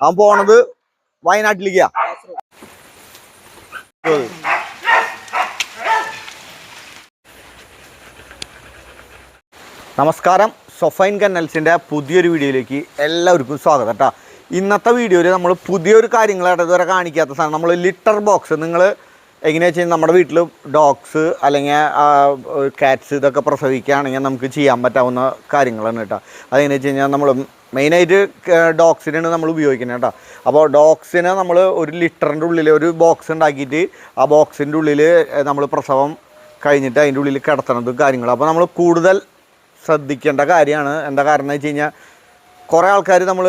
അവൻ പോണത് വയനാട്ടിലേക്കാ. നമസ്കാരം സൊഫൈൻ കന്നൽസിന്റെ പുതിയൊരു വീഡിയോയിലേക്ക് എല്ലാവർക്കും സ്വാഗതം കേട്ടോ ഇന്നത്തെ വീഡിയോയിൽ നമ്മൾ പുതിയൊരു കാര്യങ്ങളായിട്ട് ഇതുവരെ കാണിക്കാത്ത സാധനം നമ്മൾ ലിറ്റർ ബോക്സ് നിങ്ങൾ എങ്ങനെയാ വെച്ച് കഴിഞ്ഞാൽ നമ്മുടെ വീട്ടിൽ ഡോഗ്സ് അല്ലെങ്കിൽ കാറ്റ്സ് ഇതൊക്കെ പ്രസവിക്കുകയാണെങ്കിൽ നമുക്ക് ചെയ്യാൻ പറ്റാവുന്ന കാര്യങ്ങളാണ് കേട്ടോ അതെങ്ങനെയാ വെച്ച് കഴിഞ്ഞാൽ നമ്മൾ മെയിനായിട്ട് ഡോക്സിനാണ് നമ്മൾ ഉപയോഗിക്കുന്നത് കേട്ടോ. അപ്പോൾ ഡോക്സിനെ നമ്മൾ ഒരു ലിറ്ററിന്റെ ഉള്ളിൽ ഒരു ബോക്സ് ഉണ്ടാക്കിയിട്ട് ആ ബോക്സിന്റെ ഉള്ളിൽ നമ്മൾ പ്രസവം കഴിഞ്ഞിട്ട് അതിന്റെ ഉള്ളിൽ കിടത്തണതും കാര്യങ്ങളും. അപ്പോൾ നമ്മൾ കൂടുതൽ ശ്രദ്ധിക്കേണ്ട കാര്യമാണ് എന്താ കാരണം വെച്ച് കഴിഞ്ഞാൽ കുറേ ആൾക്കാർ നമ്മൾ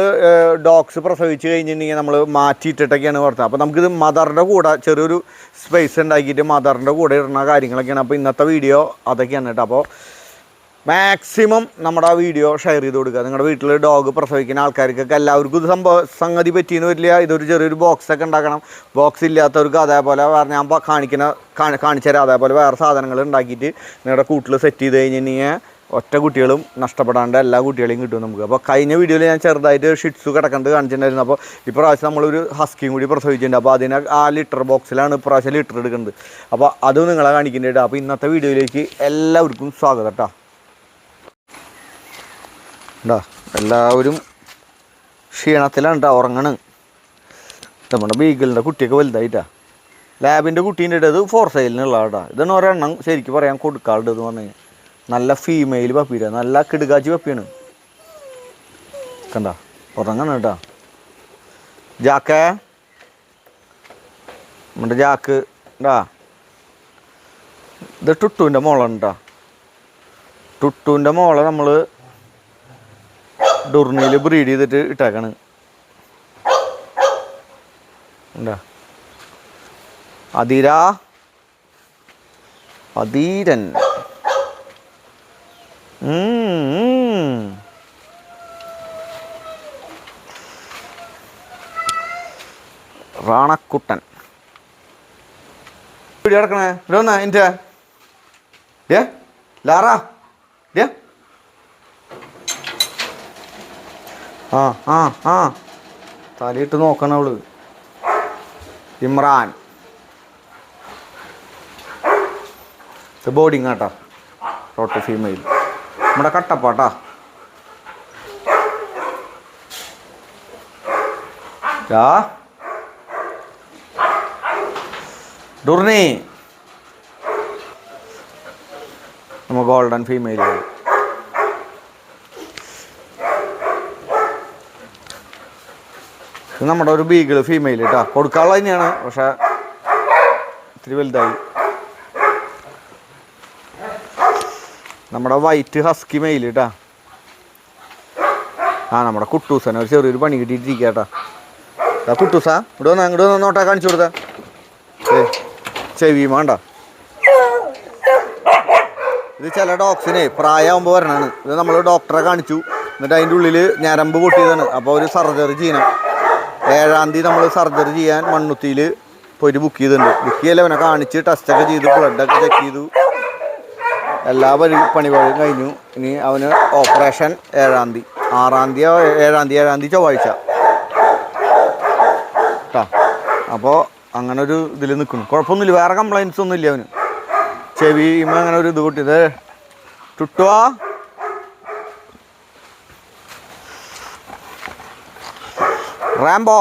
ഡോക്സ് പ്രസവിച്ച് കഴിഞ്ഞിട്ടുണ്ടെങ്കിൽ നമ്മൾ മാറ്റിയിട്ടിട്ടൊക്കെയാണ് വളർത്തുന്നത്. അപ്പോൾ നമുക്കിത് മദറിന്റെ കൂടെ ചെറിയൊരു സ്പേസ് ഉണ്ടാക്കിയിട്ട് മദറിന്റെ കൂടെ ഇടുന്ന കാര്യങ്ങളൊക്കെയാണ്. അപ്പോൾ ഇന്നത്തെ വീഡിയോ അതൊക്കെയാണ് കേട്ടോ. അപ്പോൾ മാക്സിമം നമ്മുടെ ആ വീഡിയോ ഷെയർ ചെയ്ത് കൊടുക്കുക. നിങ്ങളുടെ വീട്ടിൽ ഡോഗ് പ്രസവിക്കുന്ന ആൾക്കാർക്കൊക്കെ എല്ലാവർക്കും ഇത് സംഭവ സംഗതി പറ്റിയെന്ന് വരില്ല. ഇതൊരു ചെറിയൊരു ബോക്സ് ഒക്കെ ഉണ്ടാക്കണം. ബോക്സ് ഇല്ലാത്തവർക്ക് അതേപോലെ ഞാൻ കാണിക്കുന്ന കാണി- കാണിച്ചു തരാം. അതേപോലെ വേറെ സാധനങ്ങൾ ഉണ്ടാക്കിയിട്ട് നിങ്ങളുടെ കൂട്ടിൽ സെറ്റ് ചെയ്ത് കഴിഞ്ഞിട്ടുണ്ടെങ്കിൽ ഒറ്റ കുട്ടികളും നഷ്ടപ്പെടാണ്ട് എല്ലാ കുട്ടികളെയും കിട്ടും നമുക്ക്. അപ്പോൾ കഴിഞ്ഞ വീഡിയോയിൽ ഞാൻ ചെറുതായിട്ട് ഷിറ്റ്സ് കിടക്കുന്നത് കാണിച്ചിട്ടുണ്ടായിരുന്നു. അപ്പോൾ ഇപ്രാവശ്യം നമ്മളൊരു ഹസ്കിയും കൂടി പ്രസവിച്ചിട്ടുണ്ട്. അപ്പോൾ അതിനെ ആ ലിറ്റർ ബോക്സിലാണ് ഇപ്രാവശ്യം ലിറ്റർ എടുക്കുന്നത്. അപ്പോൾ അത് നിങ്ങളെ കാണിക്കുന്നുണ്ട് അപ്പോൾ ഇന്നത്തെ വീഡിയോയിലേക്ക് എല്ലാവർക്കും സ്വാഗതം കേട്ടോ ഉണ്ടോ എല്ലാവരും ക്ഷീണത്തിലാണ് കേട്ടോ ഉറങ്ങണ് നമ്മുടെ ബീഗിളിന്റെ കുട്ടിയൊക്കെ വലുതായിട്ടാ. ലാബിന്റെ കുട്ടീന്റെ ഇടത് ഫോർ സൈലിനുള്ള കേട്ടോ ഇതാണ് ഒരെണ്ണം ശരിക്കും പറയാൻ കൊടുക്കാറുണ്ട് എന്ന് പറഞ്ഞു കഴിഞ്ഞാൽ നല്ല ഫീമെയിൽ പപ്പിയുടെ നല്ല കിടുകാച്ചി പപ്പിയാണ് കണ്ട ഉറങ്ങണം കേട്ടോ. ജാക്കേ. നമ്മുടെ ജാക്ക് ഉണ്ടാ ഇത് ടുട്ടുവിന്റെ മോളാണ് കേട്ടോ. ടുട്ടുവിന്റെ മോളെ നമ്മൾ ഡുർണിയിൽ ബ്രീഡ് ചെയ്തിട്ട് ഇട്ടേക്കാണ്. ഉണ്ടാ? അതിരാ അതീരൻ. റാണക്കുട്ടൻ. ഇവിടെ കിടക്കണേ ഇവിടെ വന്നാ എന്റെ ഏ? ലാറാ ഡേ ആ ആ ആ. തലയിട്ട് നോക്കണം അവൾ. ഇമ്രാൻ. ഇത് ബോർഡിങ് കേട്ടാ ടോട്ടൽ ഫീമെയിൽ നമ്മുടെ കട്ടപ്പാട്ടാ. യാ ഡുർണി. നമ്മ ഗോൾഡൻ ഫീമെയിൽ നമ്മുടെ ഒരു ബീഗിൾ ഫീമെയിൽ കേട്ടോ കൊടുക്കാനുള്ള തന്നെയാണ്. പക്ഷേ ഇത്തിരി വലുതായി. നമ്മുടെ വൈറ്റ് ഹസ്കി മെയിൽ കേട്ടാ ആ നമ്മുടെ കുട്ടൂസനെ ഒരു ചെറിയൊരു പണി കിട്ടിയിട്ടിരിക്കുക കേട്ടാ. ആ കുട്ടൂസ ഇവിടെ വന്നാ ഇങ്ങോട്ട് വന്ന് നോട്ടാ കാണിച്ചു കൊടുത്താ. ഏ ചെവി വേണ്ട. ഇത് ചില ഡോഗ്സിനെ പ്രായമാകുമ്പോൾ വരണാണ് ഇത് നമ്മൾ ഡോക്ടറെ കാണിച്ചു. എന്നിട്ട് അതിന്റെ ഉള്ളിൽ ഞരമ്പ് പൊട്ടിയതാണ്. അപ്പോൾ ഒരു സർജറി ചെയ്യണം. ഏഴാം തീയതി നമ്മൾ സർജറി ചെയ്യാൻ മണ്ണുത്തിയിൽ പോയിട്ട് ബുക്ക് ചെയ്തിട്ടുണ്ട്. ബുക്ക് ചെയ്യല്ലേ അവനെ കാണിച്ച് ടെസ്റ്റൊക്കെ ചെയ്തു ബ്ലഡൊക്കെ ചെക്ക് ചെയ്തു. എല്ലാ പരി പണിപാടും കഴിഞ്ഞു. ഇനി അവന് ഓപ്പറേഷൻ ഏഴാം തീയതി. ആറാം തീയതി ഏഴാം തീയതി ഏഴാം തീയതി ചൊവ്വാഴ്ച. കേട്ടോ അപ്പോൾ അങ്ങനെ ഒരു ഇതിൽ നിൽക്കുന്നു കുഴപ്പമൊന്നുമില്ല. വേറെ കംപ്ലയിൻസ് ഒന്നുമില്ല അവന്. ചെവിയുമ്പോൾ അങ്ങനെ ഒരു ഇത് കൂട്ടിയത് ചുട്ടുവാ. റാംബോ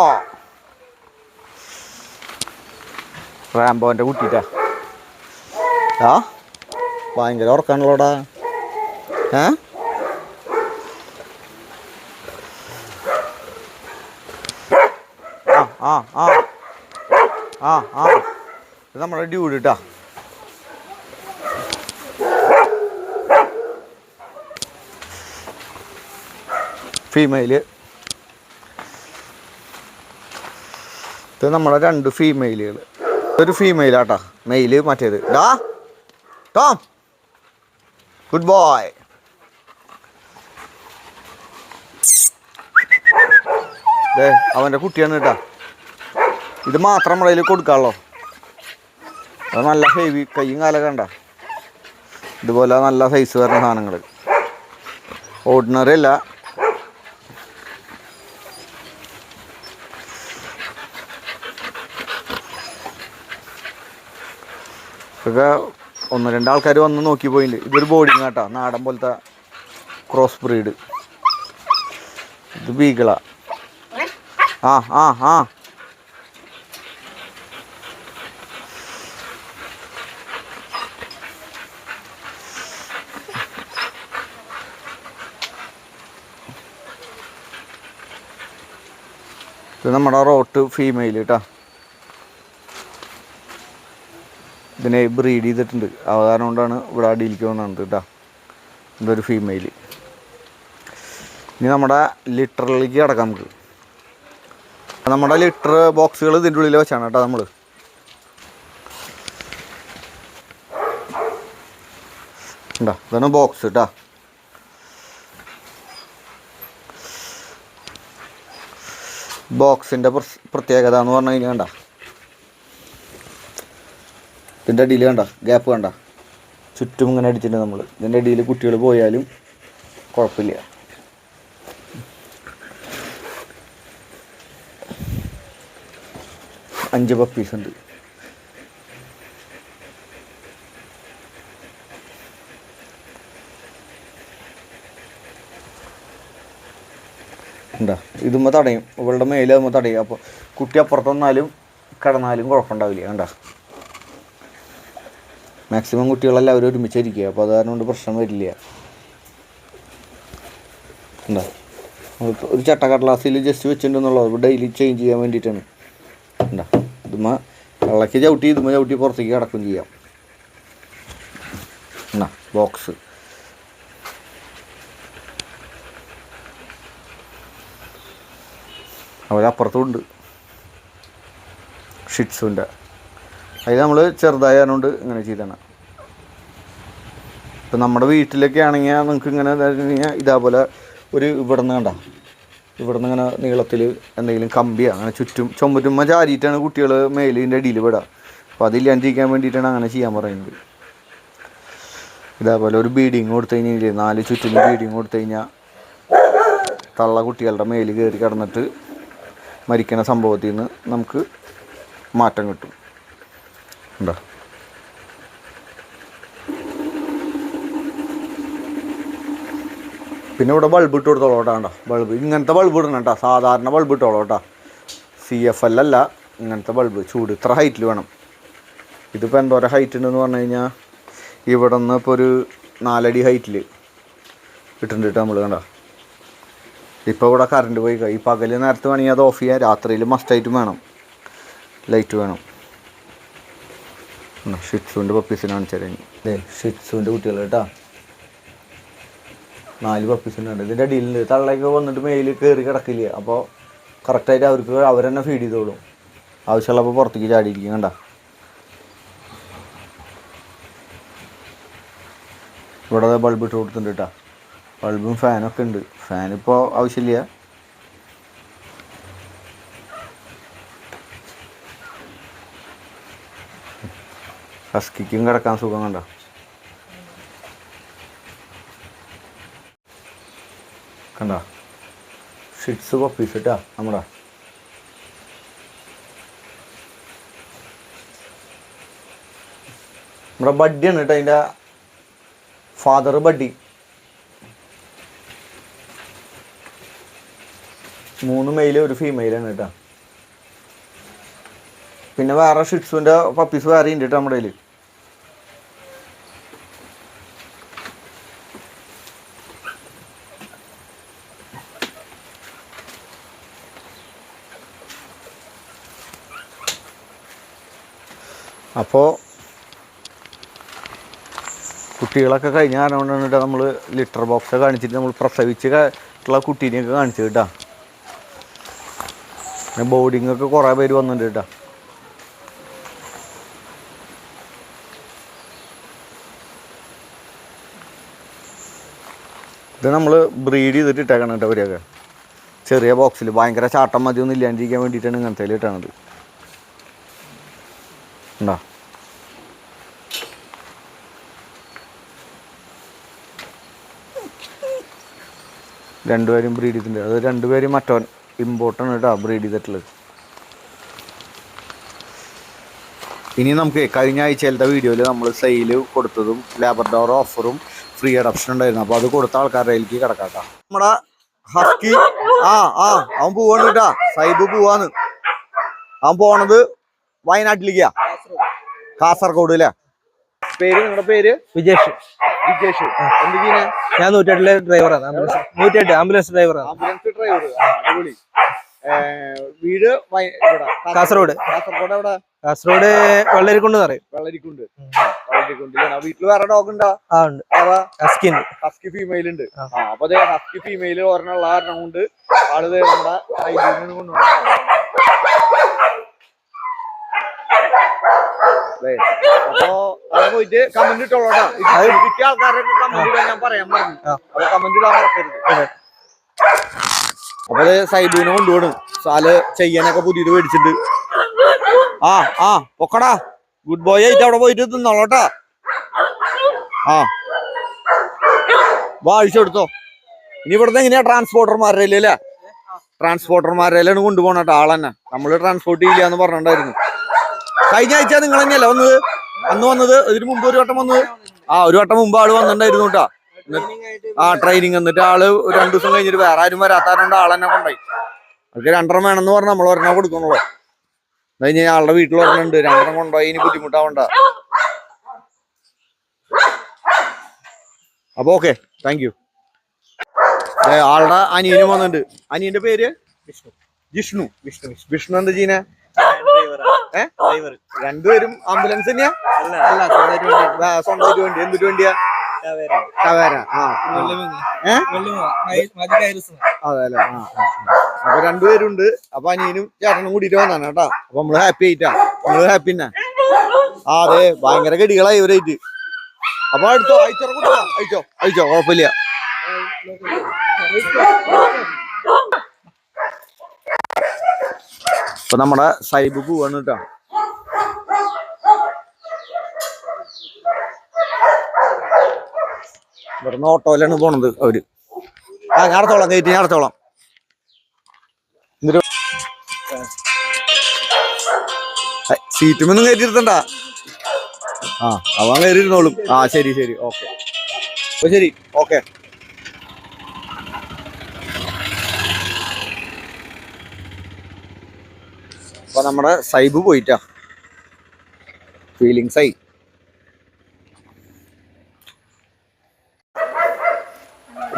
റാംബോന്റെ കുട്ടിട്ടാ ആ? ഭയങ്കര ഉറക്കാണല്ലോടാ ഏ? ആ ആ ആ. ആ ആ. ഇത് നമ്മുടെ ഡ്യൂഡ് കേട്ടാ ഫീമെയിൽ ഇത് നമ്മളെ രണ്ട് ഫീമെയിലുകൾ ഒരു ഫീമെയിലാട്ടാ മെയിൽ മറ്റേത്. ഡാ ടോം. ഗുഡ് ബോയ് ദേ അവന്റെ കുട്ടിയാണ് കേട്ടാ. ഇത് മാത്രം നമ്മളതിൽ കൊടുക്കാമല്ലോ അത് നല്ല ഹെവി കയ്യും കാലൊക്കെ കണ്ട. ഇതുപോലെ നല്ല സൈസ് വരുന്ന സാധനങ്ങൾ ഓർഡിനറി അല്ല. ഇതൊക്കെ ഒന്ന് രണ്ടാൾക്കാർ വന്ന് നോക്കി പോയിട്ടുണ്ട് ഇതൊരു ബോർഡിങ് കേട്ടോ നാടൻ പോലത്തെ ക്രോസ് ബ്രീഡ് ഇത് ബീഗള. ആ ആ ആ. ഇത് നമ്മുടെ റോട്ട് ഫീമെയിൽ കേട്ടോ ഇതിനെ ബ്രീഡ് ചെയ്തിട്ടുണ്ട്. അവ കാരണം കൊണ്ടാണ് ഇവിടെ അടിയിലേക്ക് വന്നത് കേട്ടോ ഇതൊരു ഫീമെയിൽ ഇനി നമ്മുടെ ലിറ്ററിലേക്ക് കിടക്കാം നമുക്ക്. നമ്മുടെ ലിറ്റർ ബോക്സുകൾ ഇതിന്റെ ഉള്ളിൽ വെച്ചാണ് കേട്ടോ നമ്മൾ ഉണ്ടോ ഇതാണ് ബോക്സ് കേട്ടോ ബോക്സിന്റെ പ്രത്യേകത എന്ന് പറഞ്ഞു കഴിഞ്ഞാൽ ഇതിന്റെ അടിയിൽ കണ്ട ഗ്യാപ്പ് കണ്ട. ചുറ്റും ഇങ്ങനെ അടിച്ചിട്ടുണ്ട് നമ്മൾ ഇതിന്റെ അടിയിൽ കുട്ടികൾ പോയാലും കുഴപ്പമില്ല. അഞ്ച് പപ്പീസ് ഉണ്ട്. ഉണ്ടാ ഇതുമ്മ തടയും. ഇവളുടെ മേലെ തടയും. അപ്പോൾ കുട്ടി അപ്പുറത്ത് വന്നാലും കിടന്നാലും കുഴപ്പമുണ്ടാവില്ല കണ്ട. മാക്സിമം കുട്ടികളെല്ലാവരും ഒരുമിച്ചിരിക്കുക അപ്പോൾ അത് കാരണം കൊണ്ട് പ്രശ്നം വരില്ല. എന്താ? ഒരു ചട്ടക്കടലാസിൽ ജസ്റ്റ് വെച്ചിട്ടുണ്ടെന്നുള്ളത് ഡെയിലി ചേഞ്ച് ചെയ്യാൻ വേണ്ടിയിട്ടാണ് ഉണ്ടോ ഇതുമ്മ വെള്ളക്ക് ചവിട്ടി ഇതുമ്മ ചവിട്ടി പുറത്തേക്ക് കിടക്കും ചെയ്യാം. എന്നാ ബോക്സ് അവരപ്പുറത്തും ഉണ്ട് ഷിറ്റ്സുന്റെ അതിൽ നമ്മൾ ചെറുതായതുകൊണ്ട് ഇങ്ങനെ ചെയ്താണ് ഇപ്പം നമ്മുടെ വീട്ടിലൊക്കെ ആണെങ്കിൽ നിങ്ങൾക്ക് ഇങ്ങനെ കഴിഞ്ഞാൽ ഇതേപോലെ ഒരു ഇവിടെ നിന്ന് കണ്ട. ഇവിടെ നിന്ന് ഇങ്ങനെ നീളത്തിൽ എന്തെങ്കിലും കമ്പിയോ അങ്ങനെ ചുറ്റും ചുമറ്റുമ്പ ചാരിയിട്ടാണ് കുട്ടികൾ മേലിന്റെ അടിയിൽ വിടുക അപ്പോൾ അതില്ലാണ്ടിരിക്കാൻ വേണ്ടിയിട്ടാണ് അങ്ങനെ ചെയ്യാൻ പറയുന്നത്. ഇതേപോലെ ഒരു ബീഡിങ് കൊടുത്തു കഴിഞ്ഞാൽ നാല് ചുറ്റിന് ബീഡിങ് കൊടുത്തു കഴിഞ്ഞാൽ തള്ള കുട്ടികളുടെ മേലിൽ കയറി കിടന്നിട്ട് മരിക്കണ സംഭവത്തിൽ നിന്ന് നമുക്ക് മാറ്റം കിട്ടും. ഉണ്ടോ പിന്നെ ഇവിടെ ബൾബ് ഇട്ട് കൊടുത്തോളൂ കേട്ടോ ബൾബ് ഇങ്ങനത്തെ ബൾബ് ഇടണം കേട്ടോ. സാധാരണ ബൾബ് ഇട്ടോളൂ കേട്ടോ. സി എഫ് എൽ അല്ല ഇങ്ങനത്തെ ബൾബ് ചൂട് ഇത്ര ഹൈറ്റിൽ വേണം. ഇതിപ്പോൾ എന്തോരം ഹൈറ്റ് ഉണ്ടെന്ന് പറഞ്ഞു കഴിഞ്ഞാൽ ഇവിടെ നിന്ന് ഇപ്പോൾ ഒരു നാലടി ഹൈറ്റിൽ ഇട്ടിട്ടുണ്ട് നമ്മൾ കണ്ടോ? ഇപ്പോൾ ഇവിടെ കറണ്ട് പോയി. ഈ പകൽ നേരത്തെ വേണമെങ്കിൽ അത് ഓഫ് ചെയ്യാം. രാത്രിയിൽ മസ്റ്റായിട്ടും വേണം. ലൈറ്റ് വേണം. ഷിറ്റ്സുവിന്റെ പപ്പീസിനെ കാണിച്ചു അതെ ഷിറ്റ്സുവിന്റെ കുട്ടികൾ കേട്ടോ. നാല് പപ്പീസിനുണ്ട് ഇതിന്റെ അടിയിലുണ്ട്. തള്ളയൊക്കെ വന്നിട്ട് മേലിൽ കയറി കിടക്കില്ല? അപ്പോൾ കറക്റ്റായിട്ട് അവർക്ക് അവരെന്നെ ഫീഡ് ചെയ്തോളും ആവശ്യമുള്ളപ്പോൾ പുറത്തേക്ക് ചാടിയിരിക്കും കണ്ട? ഇവിടെ ബൾബ് ഇട്ട് കൊടുത്തിട്ടുണ്ട് കേട്ടോ. ബൾബും ഫാനൊക്കെ ഉണ്ട്. ഫാനിപ്പോൾ ആവശ്യമില്ല. ഹസ്കിക്കും കിടക്കാൻ സുഖം കണ്ട? കണ്ട? ഷിറ്റ്സ് പപ്പീസ് ഇട്ടാ നമ്മുടെ. നമ്മുടെ ബഡ്ഡിയാണ് കേട്ടോ അതിന്റെ ഫാദർ ബഡ്ഡി. മൂന്ന് മെയിൽ ഒരു ഫീമെയിലാണ് കേട്ടോ. പിന്നെ വേറെ ഷിറ്റ്സുവിന്റെ പപ്പീസ് വേറെ ഉണ്ട് കേട്ടോ നമ്മുടെ കയ്യിൽ അപ്പോൾ കുട്ടികളൊക്കെ കഴിഞ്ഞ കാരണം നമ്മൾ ലിറ്റർ ബോക്സ് കാണിച്ചിട്ട് നമ്മൾ പ്രസവിച്ച് ഉള്ള കുട്ടീനെയൊക്കെ കാണിച്ചു കേട്ടോ ഒക്കെ കുറേ പേര് വന്നിട്ടുണ്ട് കേട്ടോ ഇത് നമ്മൾ ബ്രീഡ് ചെയ്തിട്ട് ഇട്ടേക്കണം കേട്ടോ അവരെയൊക്കെ ചെറിയ ബോക്സിൽ ഭയങ്കര ചാട്ടം മതിയൊന്നും ഇല്ലാണ്ടിരിക്കാൻ വേണ്ടിയിട്ടാണ് ഇങ്ങനത്തെ ഇട്ടണത്. ഉണ്ടോ രണ്ടുപേരും ബ്രീഡ് ചെയ്തിട്ടുണ്ട്. അത് രണ്ടുപേരും മറ്റോൻ ഇമ്പോർട്ടന്റ് കേട്ടോ ബ്രീഡ് ചെയ്തിട്ടുള്ളത്. ഇനി നമുക്ക് കഴിഞ്ഞ ആഴ്ചയിലത്തെ വീഡിയോയിൽ നമ്മൾ സെയിൽ കൊടുത്തതും ലേബർ ഡോർ ഓഫറും ഫ്രീ അഡപ്ഷൻ ഉണ്ടായിരുന്നു. അപ്പോൾ അത് കൊടുത്ത ആൾക്കാരുടെ കയ്യിലേക്ക് കിടക്കാട്ടാ നമ്മുടെ ഹസ്കി ആ ആ അവൻ പോവാണ് കേട്ടാ. സൈബ് പോവാന്ന് അവൻ പോണത് വയനാട്ടിലേക്കാ. കാസർഗോഡ് അല്ലേ പേര് നിങ്ങളുടെ പേര്? വിജേഷ്. വിജേഷ്. ഞാൻ നൂറ്റെട്ടിലെ ഡ്രൈവറാണ് ആംബുലൻസ് നൂറ്റെട്ട് ആംബുലൻസ് ഡ്രൈവറാണ് ആംബുലൻസ് ഡ്രൈവർ അടിപൊളി. വീട് കാസർഗോഡ്. കാസർഗോഡ്. എവിടെ? കാസർഗോഡ് വെള്ളരിക്കുണ്ട് പറയും. വെള്ളരിക്കുണ്ട്. വെള്ളരിക്കുണ്ട് വീട്ടിൽ വേറെ ഡോഗ് ഉണ്ടോ? ആ ഉണ്ട്. വേറെ ഹസ്കിൻ ഹസ്കി ഫീമെയിൽ ഉണ്ട്. അപ്പൊ അതെ ഹസ്കി ഫീമെയിൽ ഒരെണ്ണമുള്ള കാരണം കൊണ്ട് ആൾ നമ്മുടെ കൊണ്ടുവന്നു. അപ്പൊ അവിടെ പോയിട്ട് കമന്റ് ഇട്ടോളാം മിക്ക ആൾക്കാരൊക്കെ കമന്റ് ഇടാൻ ഞാൻ പറയാൻ പറഞ്ഞു. അപ്പൊ കമന്റ് ഇടാൻ മറക്കരുത്. അപ്പൊ സൈബിനെ സൈബുവിനെ കൊണ്ടുപോകണം സാൽ ചെയ്യാനൊക്കെ പുതിയത് മേടിച്ചിട്ട്. ആ ആ പൊക്കടാ. ഗുഡ് ബോയ് ആയിട്ട് അവിടെ പോയിട്ട് തിന്നോളട്ടാ ആ. വാ കൊടുത്തോ. ഇനി ഇവിടുന്ന് എങ്ങനെയാ ട്രാൻസ്പോർട്ടർമാരുടെ അല്ലേ? ട്രാൻസ്പോർട്ടർമാരുടെ കൊണ്ടുപോകണ കേട്ടോ ആളെന്നെ. നമ്മൾ ട്രാൻസ്പോർട്ട് ചെയ്യില്ല എന്ന് പറഞ്ഞിട്ടുണ്ടായിരുന്നു. കഴിഞ്ഞ ആഴ്ച നിങ്ങൾ തന്നെയല്ല വന്നത്? അന്ന് വന്നത്? ഇതിന് മുമ്പ് ഒരു വട്ടം വന്നത്? ആ ഒരു വട്ടം മുമ്പ് ആൾ വന്നിട്ടുണ്ടായിരുന്നു കേട്ടാ. ആ ട്രെയിനിങ് എന്നിട്ട് ആൾ രണ്ടു ദിവസം കഴിഞ്ഞിട്ട് വേറെ ആരും വരാത്താരുണ്ട് ആളെന്നെ കൊണ്ടായി അവർക്ക് രണ്ടെണ്ണം വേണമെന്ന് പറഞ്ഞാൽ നമ്മൾ ഒരെണ്ണം കൊടുക്കണോ അത് കഴിഞ്ഞ് ആളുടെ വീട്ടിൽ ഒരെണ്ണുണ്ട് രണ്ടെണ്ണം കൊണ്ടുപോയി ഇനി ബുദ്ധിമുട്ടാവണ്ട. അപ്പൊ ഓക്കെ താങ്ക് യു ആളുടെ അനിയനും വന്നിട്ടുണ്ട്. അനിയന്റെ പേര്? വിഷ്ണു. വിഷ്ണു വിഷ്ണു. വിഷ്ണു എന്താ ചെയ്യുന്നേ രണ്ടുപേരും ആംബുലൻസ് തന്നെയാ? അല്ല. സ്വന്തമായിട്ട് വേണ്ടി എന്തിട്ട് വണ്ടിയാ? ടവേര. അപ്പൊ രണ്ടുപേരുണ്ട്. അപ്പൊ അനിയനും ചേട്ടനും കൂടിയിട്ട് വന്നാണ് കേട്ടോ. അപ്പൊ നമ്മൾ ഹാപ്പി ആയിട്ടാ. നമ്മൾ ഹാപ്പി തന്നെ. ആ അതെ ഭയങ്കര ഗടികളായി ഇവരായിട്ട്. അപ്പൊ അടുത്തോ അയച്ചോ അയച്ചോ അയച്ചോ കുഴപ്പമില്ല. ഇപ്പൊ നമ്മുടെ സൈബ് പോവാണ് കേട്ടോ. ഇവിടുന്ന് ഓട്ടോയിലാണ് പോണത് അവർ. ആ ഞാൻ കയറ്റി ഞാൻ അടുത്തോളാം. എന്നിട്ട് സീറ്റുമൊന്നും കയറ്റിയിരുത്തണ്ട. ആ അവൻ കയറിയിരുന്നോളും. ആ ശരി ശരി ഓക്കെ. അപ്പൊ ശരി ഓക്കെ. അപ്പൊ നമ്മുടെ സൈബ് പോയിട്ടാ. ഫീലിങ്സായി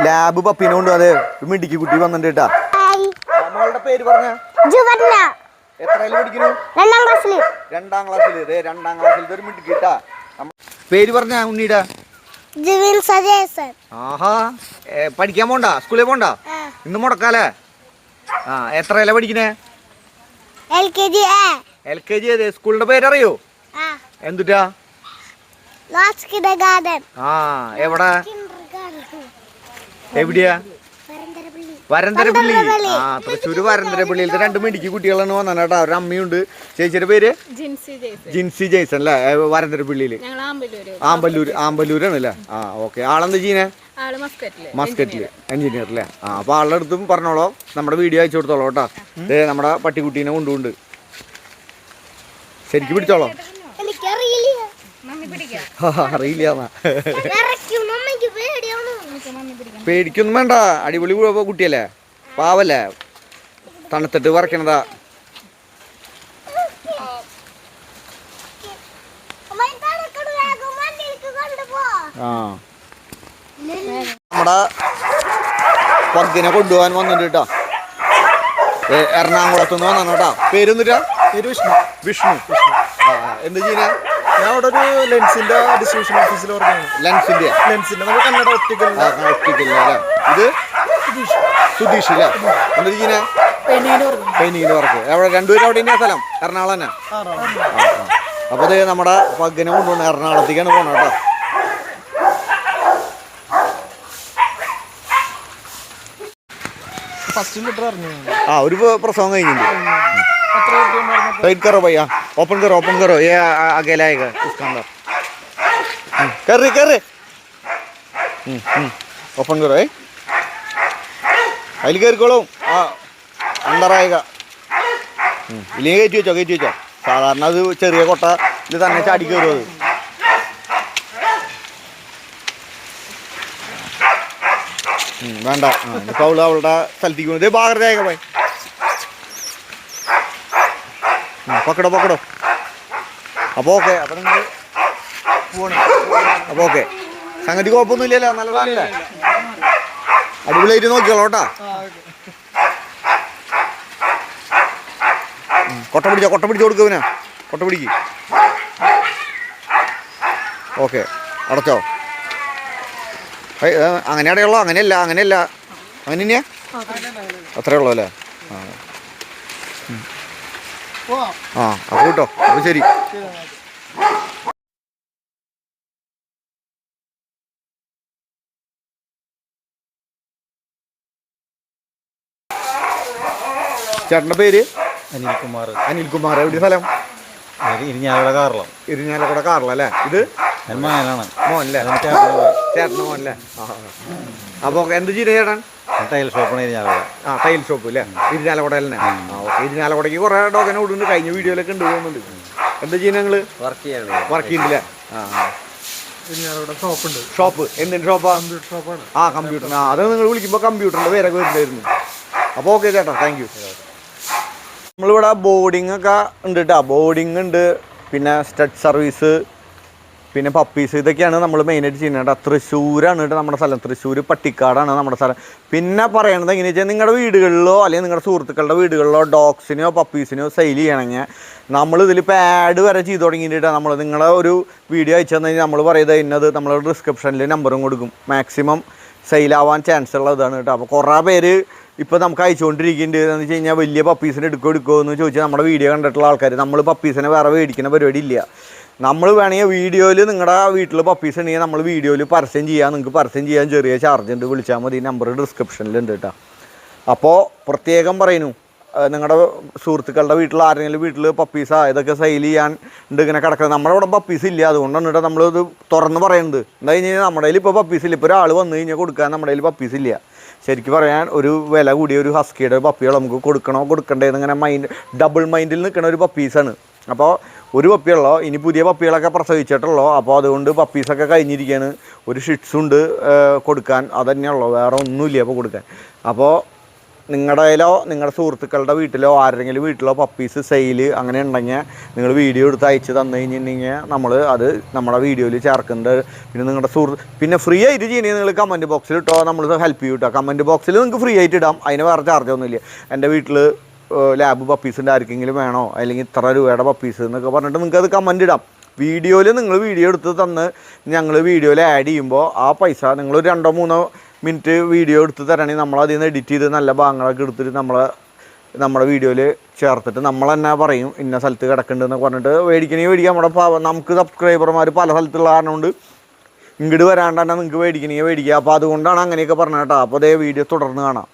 ലാബ് പപ്പിനെ കൊണ്ട് അതെ മിടിക്ക് കുട്ടി വന്നിട്ട് കേട്ടാ. മോളുടെ പേര് പറഞ്ഞ? ജുവന്ന എത്രയിൽ പഠിക്കുന്നു? രണ്ടാം ക്ലാസ്സിൽ രണ്ടാം ക്ലാസ്സിൽ ഇതേ രണ്ടാം ക്ലാസ്സിൽ ഒരു മിടിക്ക് കേട്ടാ. പേര് പറഞ്ഞ ഉണ്ണീടാ ജുവിൻ സജേസൻ. ആഹാ. പഠിക്കാൻ പോണ്ട? സ്കൂളിൽ പോണ്ട? ഇന്ന് മുടക്കാലേ ആ എത്രയില പഠിക്കണേ? എൽ കെ ജി ജി ഏത്? സ്കൂളിന്റെ പേരറിയോ? ആ. എന്തുട്ടാ? ആ എവിടെ? എവിടെയാ? വരന്തരപ്പള്ളി. ആ തൃശ്ശൂര് വരന്തരപ്പള്ളിയിലത്തെ രണ്ട് മിടിക്ക് കുട്ടികളാണ് വന്നത് കേട്ടോ. അവരുടെ അമ്മയുണ്ട്. ചേച്ചിയുടെ പേര്? ജിൻസി ജയ്സൺ. അല്ലേ? ആമ്പല്ലൂര് ആമ്പല്ലൂർ ആമ്പല്ലൂരാണ് അല്ലേ? ആ ഓക്കെ. ആളെന്താ ചെയ്യുന്നേ ആൾ മസ്കറ്റിൽ മസ്കറ്റിൽ എഞ്ചിനീയർ. അല്ലേ ആ അപ്പൊ ആളുടെ അടുത്തും പറഞ്ഞോളോ. നമ്മുടെ വീഡിയോ അയച്ചു കൊടുത്തോളൂ കേട്ടോ. ദേ നമ്മുടെ പട്ടിക്കുട്ടീനെ കൊണ്ടുകൊണ്ട് ശരിക്ക് പിടിച്ചോളോ. അറിയില്ല പേടിക്കൊന്നും വേണ്ട. അടിപൊളി കുട്ടിയല്ലേ? പാവല്ലേ? തണുത്തിട്ട് വറക്കണതാ. കൊണ്ടുപോ. ആ. നമ്മുടെ പഗ്ഗിനെ കൊണ്ടുപോകാൻ വന്നിട്ട് കേട്ടോ എറണാകുളത്ത് നിന്ന് വന്നാണ് കേട്ടോ പേരൊന്നിട്ടാ പേര് വിഷ്ണു. വിഷ്ണു. ആ. എന്ത് ചെയ്യാ ഞാൻ അവിടെ ഒരു ലെൻസിന്റെ ഡിസ്ട്രിബ്യൂഷൻ ഓഫീസിൽ വർക്കാണ് ലെൻസിന്റെ ലെൻസിന്റെ നമ്മൾ കന്നഡ ഒപ്റ്റിക്കൽ ഒപ്റ്റിക്കൽ അല്ലേ? ഇത്? സുധീഷ്. അല്ലേ? എന്ത് ചെയ്യാ പെയിന്റിങ്ങിന്റെ വർക്ക് എവിടെ? രണ്ടുപേരും അവിടെ തന്നെയാ സ്ഥലം? എറണാകുളം തന്നെ? അപ്പോൾ ഇത് നമ്മുടെ പഗ്ഗിനെ കൊണ്ടുപോകുന്നത് എറണാകുളത്തേക്കാണ് പോകുന്നത് കേട്ടോ ആ ഒരു പ്രസവം കഴിഞ്ഞിട്ടുണ്ട്. ഓപ്പൺ കറോ ഓപ്പൺ കറോ ഏ അകലായ ഉസ്കാന്താ. കറി കറി ഓപ്പൺ കറോ ഏ? അതിൽ കയറിക്കോളും. ആ അണ്ടറായക. ഇല്ലെങ്കിൽ കയറ്റി വെച്ചോ കയറ്റി വെച്ചോ. സാധാരണ അത് ചെറിയ കൊട്ട ഇത് തന്നെ ചാടി അത്. വേണ്ട. ഇപ്പൊ അവൾ അവളുടെ സ്ഥലത്തേക്ക് പോകുന്നത് ഭാഗത്തേക്ക് പോയി. പക്കടോ പക്കടോ. അപ്പോൾ ഓക്കെ അപ്പം നിങ്ങൾ പോണ് അപ്പോൾ ഓക്കെ. സംഗതി കുഴപ്പമൊന്നുമില്ലല്ലോ നല്ലതാണല്ലേ അടിപൊളിയായിട്ട് നോക്കിയോളൂ കേട്ടാ. കൊട്ട പിടിച്ചോ കൊട്ട പിടിച്ചു കൊടുക്കുവിനാ കൊട്ട പിടിക്ക്. ഓക്കെ അടച്ചോ. അങ്ങനെ അടയുള്ളൂ അങ്ങനെയല്ല അങ്ങനെയല്ല. അങ്ങനെ തന്നെയാ അത്രേ ഉള്ളൂ അല്ലേ? ആ. അത് അപ്പോൾ കേട്ടോ. അപ്പോൾ ശരി. ചേട്ടന്റെ പേര്? അനിൽകുമാർ. അനിൽകുമാർ. എവിടെ സ്ഥലം? ഇരിഞ്ഞാലയുടെ കാറളം ഇരിഞ്ഞാലക്കുട കാറിലല്ലേ ഇത്? ഞാൻ മകനാണ് മോനല്ലേ ചേട്ടന്റെ മോനല്ലേ ആ അപ്പോൾ എന്ത് ചെയ്ത ചേട്ടൻ? ടൈൽ ഷോപ്പാണ് ആ ടൈൽ ഷോപ്പ് അല്ലേ? ഇരിഞ്ഞാലക്കുട തന്നെ ആ ഓക്കെ ഇരിഞ്ഞാലക്കുടയ്ക്ക് കുറേ ഡോഗനെ ഓടുന്നുണ്ട് കഴിഞ്ഞ വീഡിയോയിലൊക്കെ ഉണ്ട് തോന്നുന്നുണ്ട്. എന്താ ചെയ്യുന്നത് നിങ്ങൾ വർക്ക് ചെയ്യാണ്. വർക്ക് ചെയ്യുന്നില്ല ആ ഷോപ്പുണ്ട് ഷോപ്പ് എന്തിന്റെ കമ്പ്യൂട്ടർ ഷോപ്പാണ് ആ? കമ്പ്യൂട്ടർ ആ അത് നിങ്ങൾ വിളിക്കുമ്പോൾ കമ്പ്യൂട്ടറിന്റെ പേരൊക്കെ വരുന്നുണ്ടായിരുന്നു. അപ്പോൾ ഓക്കെ ചേട്ടാ താങ്ക് യു നമ്മളിവിടെ ബോർഡിംഗ് ഒക്കെ ഉണ്ട് കേട്ടോ ബോർഡിംഗ് ഉണ്ട്. പിന്നെ സ്റ്റഡ് സർവീസ് പിന്നെ പപ്പീസ് ഇതൊക്കെയാണ് നമ്മൾ മെയിനായിട്ട് ചെയ്യുന്നത് തൃശ്ശൂരാണ് കേട്ടോ നമ്മുടെ സ്ഥലം. തൃശ്ശൂർ പട്ടിക്കാടാണ് നമ്മുടെ സ്ഥലം. പിന്നെ പറയണത് എങ്ങനെയാ വെച്ചാൽ നിങ്ങളുടെ വീടുകളിലോ അല്ലെങ്കിൽ നിങ്ങളുടെ സുഹൃത്തുക്കളുടെ വീടുകളിലോ ഡോഗ്സിനെയോ പപ്പീസിനെയോ സെയിൽ ചെയ്യണമെങ്കിൽ നമ്മൾ ഇതിലിപ്പോൾ ആഡ് വരെ ചെയ്ത് തുടങ്ങിയിട്ട് നമ്മൾ നിങ്ങളെ ഒരു വീഡിയോ അയച്ചു തന്നു കഴിഞ്ഞാൽ നമ്മൾ പറയുന്നത് ഇന്നത് നമ്മൾ ഡിസ്ക്രിപ്ഷനിൽ നമ്പറും കൊടുക്കും. മാക്സിമം സെയിലാവാൻ ചാൻസ് ഉള്ളതാണ് കേട്ടോ. അപ്പോൾ കുറേ പേര് ഇപ്പോൾ നമുക്ക് അയച്ചുകൊണ്ടിരിക്കുന്നുണ്ട്. എന്ന് വെച്ച് കഴിഞ്ഞാൽ വലിയ പപ്പീസിനെ എടുക്കോ എടുക്കുമോ എന്ന് ചോദിച്ചാൽ നമ്മുടെ വീഡിയോ കണ്ടിട്ടുള്ള ആൾക്കാർ നമ്മൾ പപ്പീസിനെ വേറെ മേടിക്കുന്ന പരിപാടി ഇല്ല. നമ്മൾ വേണമെങ്കിൽ വീഡിയോയിൽ നിങ്ങളുടെ വീട്ടിൽ പപ്പീസ് ഉണ്ടെങ്കിൽ നമ്മൾ വീഡിയോയിൽ പരസ്യം ചെയ്യാം. നിങ്ങൾക്ക് പരസ്യം ചെയ്യാൻ ചെറിയ ചാർജ് ഉണ്ട്. വിളിച്ചാൽ മതി. നമ്പർ ഡിസ്ക്രിപ്ഷനിലുണ്ട് കേട്ടോ. അപ്പോൾ പ്രത്യേകം പറയുന്നു. നിങ്ങളുടെ സുഹൃത്തുക്കളുടെ വീട്ടിൽ ആരെങ്കിലും വീട്ടിൽ പപ്പീസ ഇതൊക്കെ സെയിൽ ചെയ്യാൻ ഉണ്ട് ഇങ്ങനെ കിടക്കുന്നത്. നമ്മുടെ ഇവിടെ പപ്പീസ് ഇല്ല. അതുകൊണ്ടാണ് കേട്ടോ നമ്മളിത് തുറന്ന് പറയുന്നത് എന്താ കഴിഞ്ഞാൽ നമ്മുടെ കയ്യിൽ ഇപ്പോൾ പപ്പീസ് ഇല്ല. ഇപ്പോൾ ഒരാൾ വന്നു കഴിഞ്ഞാൽ കൊടുക്കാൻ നമ്മുടെ കയ്യിൽ പപ്പീസ് ഇല്ല. ശരിക്കും പറയാൻ ഒരു വില കൂടിയ ഒരു ഹസ്കിയുടെ പപ്പിയോ നമുക്ക് കൊടുക്കണോ കൊടുക്കണ്ടേന്ന് ഇങ്ങനെ മൈൻഡ് ഡബിൾ മൈൻഡിൽ നിൽക്കുന്ന ഒരു പപ്പീസാണ് അപ്പോൾ ഒരു പപ്പിയുള്ളോ ഇനി പുതിയ പപ്പികളൊക്കെ പ്രസവിച്ചിട്ടുള്ളോ അപ്പോൾ അതുകൊണ്ട് പപ്പീസൊക്കെ കഴിഞ്ഞിരിക്കുകയാണ് ഒരു ഷിറ്റ്സുണ്ട് കൊടുക്കാൻ. അതന്നെയുള്ളൂ വേറെ ഒന്നുമില്ല അപ്പോൾ കൊടുക്കാൻ. അപ്പോൾ നിങ്ങളുടെ കയ്യിലോ നിങ്ങളുടെ സുഹൃത്തുക്കളുടെ വീട്ടിലോ ആരെങ്കിലും വീട്ടിലോ പപ്പീസ് സെയിൽ അങ്ങനെ ഉണ്ടെങ്കിൽ നിങ്ങൾ വീഡിയോ എടുത്ത് അയച്ച് തന്നു കഴിഞ്ഞിട്ടുണ്ടെങ്കിൽ നമ്മൾ അത് നമ്മുടെ വീഡിയോയിൽ ചേർക്കുന്നുണ്ട്. പിന്നെ നിങ്ങളുടെ സുഹൃത്ത് പിന്നെ ഫ്രീ ആയിട്ട് ചെയ്യുന്നത് നിങ്ങൾ കമന്റ് ബോക്സിൽ ഇട്ടോ നമ്മൾ ഹെൽപ്പ് ചെയ്യും കേട്ടോ കമന്റ് ബോക്സിൽ നിങ്ങൾക്ക് ഫ്രീ ആയിട്ട് ഇടാം. അതിന് വേറെ ചാർജ് ഒന്നുമില്ല. എന്റെ വീട്ടിൽ ലാബ് പപ്പീസിന്റെ ആർക്കെങ്കിലും വേണോ? അല്ലെങ്കിൽ ഇത്ര രൂപയുടെ പപ്പീസ് എന്നൊക്കെ പറഞ്ഞിട്ട് നിങ്ങൾക്ക് അത് കമന്റ് ഇടാം. വീഡിയോയിൽ നിങ്ങൾ വീഡിയോ എടുത്ത് തന്ന് ഞങ്ങൾ വീഡിയോയിൽ ആഡ് ചെയ്യുമ്പോൾ ആ പൈസ നിങ്ങൾ രണ്ടോ മൂന്നോ മിനിറ്റ് വീഡിയോ എടുത്ത് തരണമെങ്കിൽ നമ്മളതിൽ നിന്ന് എഡിറ്റ് ചെയ്ത് നല്ല ഭാഗങ്ങളൊക്കെ എടുത്തിട്ട് നമ്മൾ നമ്മുടെ വീഡിയോയിൽ ചേർത്തിട്ട് നമ്മൾ തന്നെ പറയും ഇന്ന സ്ഥലത്ത് കിടക്കുന്നുണ്ടെന്ന് പറഞ്ഞിട്ട് മേടിക്കണമെങ്കിൽ മേടിക്കാം. നമ്മുടെ പാവ- നമുക്ക് സബ്സ്ക്രൈബർമാർ പല സ്ഥലത്തുള്ള കാരണം കൊണ്ട് ഇങ്ങോട്ട് വരാണ്ട് തന്നെ നിങ്ങൾക്ക് മേടിക്കണമെങ്കിൽ മേടിക്കുക അപ്പോൾ അതുകൊണ്ടാണ് അങ്ങനെയൊക്കെ പറഞ്ഞത് കേട്ടോ. അപ്പോൾ അതേ വീഡിയോ തുടർന്ന് കാണാം.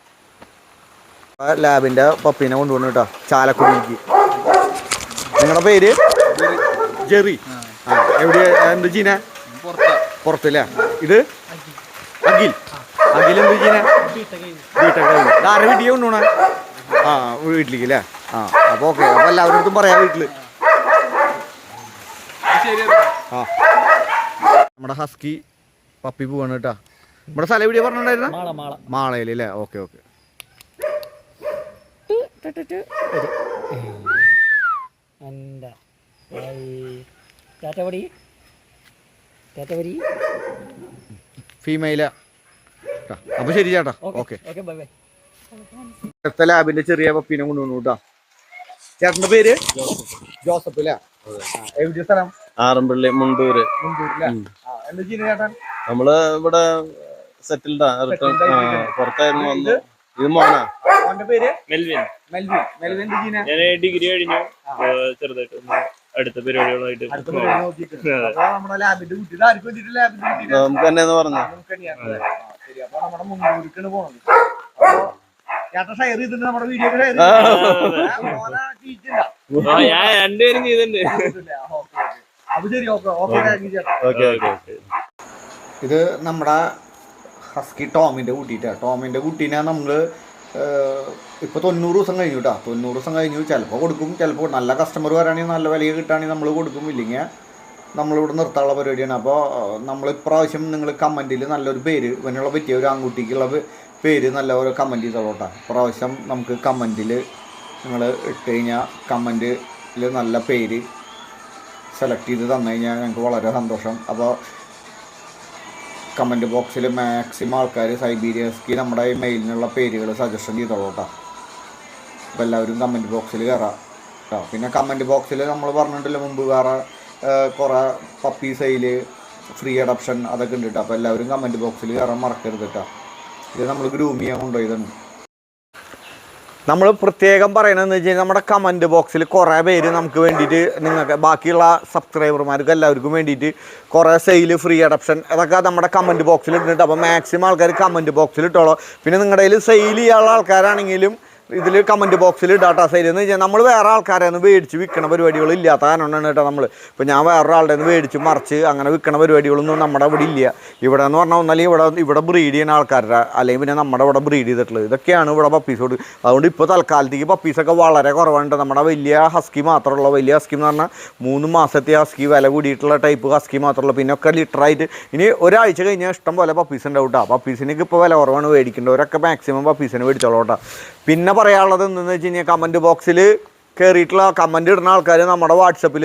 ലാബിന്റെ പപ്പീനെ കൊണ്ടുവന്നു കേട്ടോ ചാലക്കുടിക്ക് നിങ്ങളുടെ പേര്? ജെറി. ആ എവിടെ എന്ത് ചീന പുറത്തല്ലേ? ഇത്? അഖിൽ. അഖിൽ എന്ത് ചീന വീട്ടൊക്കെ ആരെ വീട്ടിൽ കൊണ്ടുപോണേ? ആ വീട്ടിലേക്ക് അല്ലേ? ആ അപ്പോൾ ഓക്കെ. അപ്പോൾ എല്ലാവരുടെ അടുത്തും പറയാം വീട്ടിൽ ആ. നമ്മുടെ ഹസ്കി പപ്പി പോവാണ് കേട്ടോ. നമ്മുടെ സ്ഥലം എവിടെയാ പറഞ്ഞിട്ടുണ്ടായിരുന്ന? മാള മാള. മാളയിൽ അല്ലേ? Okay okay. എന്താ ടാറ്റപടി. ടാറ്റപടി. ഫീമെയിലാ. അപ്പൊ ശരി ചേട്ടാ. ഓക്കെ അടുത്ത ലാബിന്റെ ചെറിയ പപ്പീനെ കൊണ്ടുവന്നു കേട്ടോ. ചേട്ടന്റെ പേര്? ജോസഫ് അല്ലേ? എവിടെ സ്ഥലം? ആറമ്പള്ളി മുണ്ടൂര്. മുണ്ടൂരിലെ. എന്താ ചെയ്യുന്നത് ചേട്ടൻ നമ്മൾ ഇവിടെ സെറ്റിൽഡാ. പുറത്തായിരുന്നു വന്നു. ഇത് മോനാ. അവന്റെ പേര്? മെൽവിൻ. മെൽവിൻ. മെൽവിൻ ഞാൻ ഡിഗ്രി കഴിഞ്ഞു. ചെറുതായിട്ട് ഒന്ന് അടുത്ത പരിപാടികളായിട്ട് നമുക്ക് തന്നെ എന്ന് പറഞ്ഞു? ഞാൻ രണ്ടുപേരും ചെയ്തിട്ടുണ്ട്. ഇത് നമ്മുടെ ഹസ്കി ടോമിന്റെ കുട്ടിയിട്ടാണ് ടോമിന്റെ കുട്ടീനെ നമ്മൾ ഇപ്പോൾ തൊണ്ണൂറ് ദിവസം കഴിഞ്ഞു കേട്ടോ തൊണ്ണൂറ് ദിവസം കഴിഞ്ഞു. ചിലപ്പോൾ കൊടുക്കും ചിലപ്പോൾ നല്ല കസ്റ്റമർ വരാണെങ്കിൽ നല്ല വില കിട്ടുകയാണെങ്കിൽ നമ്മൾ കൊടുക്കും. ഇല്ലെങ്കിൽ നമ്മളിവിടെ നിർത്താനുള്ള പരിപാടിയാണ്. അപ്പോൾ നമ്മൾ ഇപ്രാവശ്യം നിങ്ങൾ കമന്റിൽ നല്ലൊരു പേര് ഇവനുള്ള പറ്റിയ ഒരു ആൺകുട്ടിക്കുള്ള പേര് നല്ല ഒരു കമന്റ് ചെയ്തോളൂട്ടാ. ഇപ്രാവശ്യം നമുക്ക് കമന്റിൽ നിങ്ങൾ ഇട്ട് കഴിഞ്ഞാൽ കമന്റിൽ നല്ല പേര് സെലക്ട് ചെയ്ത് തന്നു കഴിഞ്ഞാൽ ഞങ്ങൾക്ക് വളരെ സന്തോഷം. അപ്പോൾ കമന്റ് ബോക്സിൽ മാക്സിമം ആൾക്കാർ സൈബീരിയസ്ക്ക് നമ്മുടെ മെയിലിനുള്ള പേരുകൾ സജഷൻ ചെയ്തോളൂ കേട്ടോ അപ്പോൾ എല്ലാവരും കമന്റ് ബോക്സിൽ കയറാം കേട്ടോ പിന്നെ കമന്റ് ബോക്സിൽ നമ്മൾ പറഞ്ഞിട്ടില്ല മുമ്പ് വേറെ കുറേ പപ്പി സെയിൽ ഫ്രീ അഡപ്ഷൻ അതൊക്കെ ഉണ്ട് കേട്ടോ അപ്പോൾ എല്ലാവരും കമന്റ് ബോക്സിൽ കയറാൻ മറക്കരുത് കേട്ടോ ഇത് നമ്മൾ ഗ്രൂമിയാണ് കൊണ്ടുപോയതുണ്ട് കൊണ്ടുപോയതാണ്. നമ്മൾ പ്രത്യേകം പറയണതെന്ന് വെച്ച് കഴിഞ്ഞാൽ നമ്മുടെ കമന്റ് ബോക്സിൽ കുറേ പേര് നമുക്ക് വേണ്ടിയിട്ട് നിങ്ങൾക്ക് ബാക്കിയുള്ള സബ്സ്ക്രൈബർമാർക്ക് എല്ലാവർക്കും വേണ്ടിയിട്ട് കുറേ സെയിൽ ഫ്രീ അഡപ്ഷൻ അതൊക്കെ നമ്മുടെ കമന്റ് ബോക്സിൽ ഇട്ടിട്ടുണ്ട് അപ്പോൾ മാക്സിമം ആൾക്കാർ കമന്റ് ബോക്സിൽ ഇട്ടോളൂ. പിന്നെ നിങ്ങളുടെ കയ്യിൽ സെയിൽ ചെയ്യാനുള്ള ആൾക്കാരാണെങ്കിലും ഇതിൽ കമന്റ് ബോക്സിൽ ഡാറ്റാ സൈഡിൽ നിന്ന് നമ്മൾ വേറെ ആൾക്കാരെ നിന്ന് മേടിച്ച് വിൽക്കണ പരിപാടികൾ ഇല്ലാത്ത കാരണമാണ് കേട്ടോ നമ്മൾ ഇപ്പോൾ ഞാൻ വേറൊരാളുടെ നിന്ന് മേടിച്ച് മറിച്ച് അങ്ങനെ വിൽക്കണ പരിപാടികളൊന്നും നമ്മുടെ ഇവിടെ ഇല്ല. ഇവിടെ എന്ന് പറഞ്ഞാൽ ഒന്നല്ലെങ്കിൽ ഇവിടെ ഇവിടെ ബ്രീഡ് ചെയ്യുന്ന ആൾക്കാരുടെ അല്ലെങ്കിൽ പിന്നെ നമ്മുടെ ഇവിടെ ബ്രീഡ് ചെയ്തിട്ടുള്ളത്. ഇതൊക്കെയാണ് ഇവിടെ പപ്പീസോട് അതുകൊണ്ട് ഇപ്പോൾ തൽക്കാലത്തേക്ക് പപ്പീസൊക്കെ വളരെ കുറവുണ്ട് നമ്മുടെ വലിയ ഹസ്കി മാത്രമുള്ള വലിയ ഹസ്കി എന്ന് പറഞ്ഞാൽ മൂന്ന് മാസത്തെ ഹസ്കി വില കൂടിയിട്ടുള്ള ടൈപ്പ് ഹസ്കി മാത്രമുള്ള പിന്നെ ഒക്കെ ലിറ്ററായിട്ട് ഇനി ഒരാഴ്ച കഴിഞ്ഞാൽ ഇഷ്ടം പോലെ പപ്പീസ് ഉണ്ടാവും കേട്ടോ പപ്പീസിനൊക്കെ ഇപ്പോൾ വില കുറവാണ്. മേടിക്കേണ്ടവരൊക്കെ മാക്സിമം പപ്പീസിനെ മേടിച്ചോളൂ കേട്ടോ പിന്നെ പറയാനുള്ളത് എന്തെന്ന് വെച്ച് കഴിഞ്ഞാൽ കമന്റ് ബോക്സിൽ കയറിയിട്ടുള്ള കമന്റ് ഇടുന്ന ആൾക്കാർ നമ്മുടെ വാട്സപ്പിൽ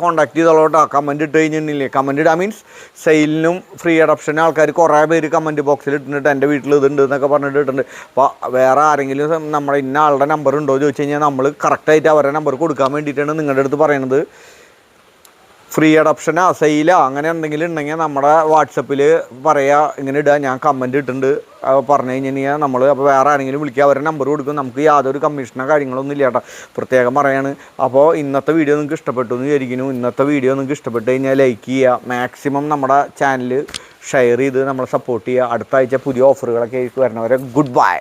കോൺടാക്ട് ചെയ്തോളൂ കേട്ടോ കമന്റ് ഇട്ട് കഴിഞ്ഞിട്ടുണ്ടെങ്കിൽ കമന്റ് ഇടാൻ മീൻസ് സെയിലിനും ഫ്രീ അഡപ്ഷനും ആൾക്കാർ കുറേ പേര് കമന്റ് ബോക്സിൽ ഇട്ടിട്ടുണ്ട്. എന്റെ വീട്ടിൽ ഇതുണ്ട് എന്നൊക്കെ പറഞ്ഞിട്ട് ഇട്ടിട്ടുണ്ട്. അപ്പോൾ വേറെ ആരെങ്കിലും നമ്മുടെ ഇന്ന ആളുടെ നമ്പർ ഉണ്ടോ എന്ന് ചോദിച്ചു കഴിഞ്ഞാൽ നമ്മൾ കറക്റ്റായിട്ട് അവരുടെ നമ്പർ കൊടുക്കാൻ വേണ്ടിയിട്ടാണ് നിങ്ങളുടെ അടുത്ത് പറയണത്. ഫ്രീ അഡോപ്ഷൻ സെയിലോ അങ്ങനെ എന്തെങ്കിലും ഉണ്ടെങ്കിൽ നമ്മുടെ വാട്സപ്പിൽ പറയാ ഇങ്ങനെ ഇടുക ഞാൻ കമന്റ് ഇട്ടിട്ടുണ്ട്. അത് പറഞ്ഞു കഴിഞ്ഞാൽ നമ്മൾ അപ്പോൾ വേറെ ആരെങ്കിലും വിളിക്കുക അവരുടെ നമ്പർ കൊടുക്കും. നമുക്ക് യാതൊരു കമ്മീഷനോ കാര്യങ്ങളൊന്നും ഇല്ല കേട്ടോ. പ്രത്യേകം പറയാണ്. അപ്പോൾ ഇന്നത്തെ വീഡിയോ നിങ്ങൾക്ക് ഇഷ്ടപ്പെട്ടു എന്ന് വിചാരിക്കുന്നു. ഇന്നത്തെ വീഡിയോ നിങ്ങൾക്ക് ഇഷ്ടപ്പെട്ട് കഴിഞ്ഞാൽ ലൈക്ക് ചെയ്യുക. മാക്സിമം നമ്മുടെ ചാനൽ ഷെയർ ചെയ്ത് നമ്മളെ സപ്പോർട്ട് ചെയ്യുക. അടുത്ത ആഴ്ച പുതിയ ഓഫറുകളൊക്കെ ആയിട്ട് വരണവരെ ഗുഡ് ബൈ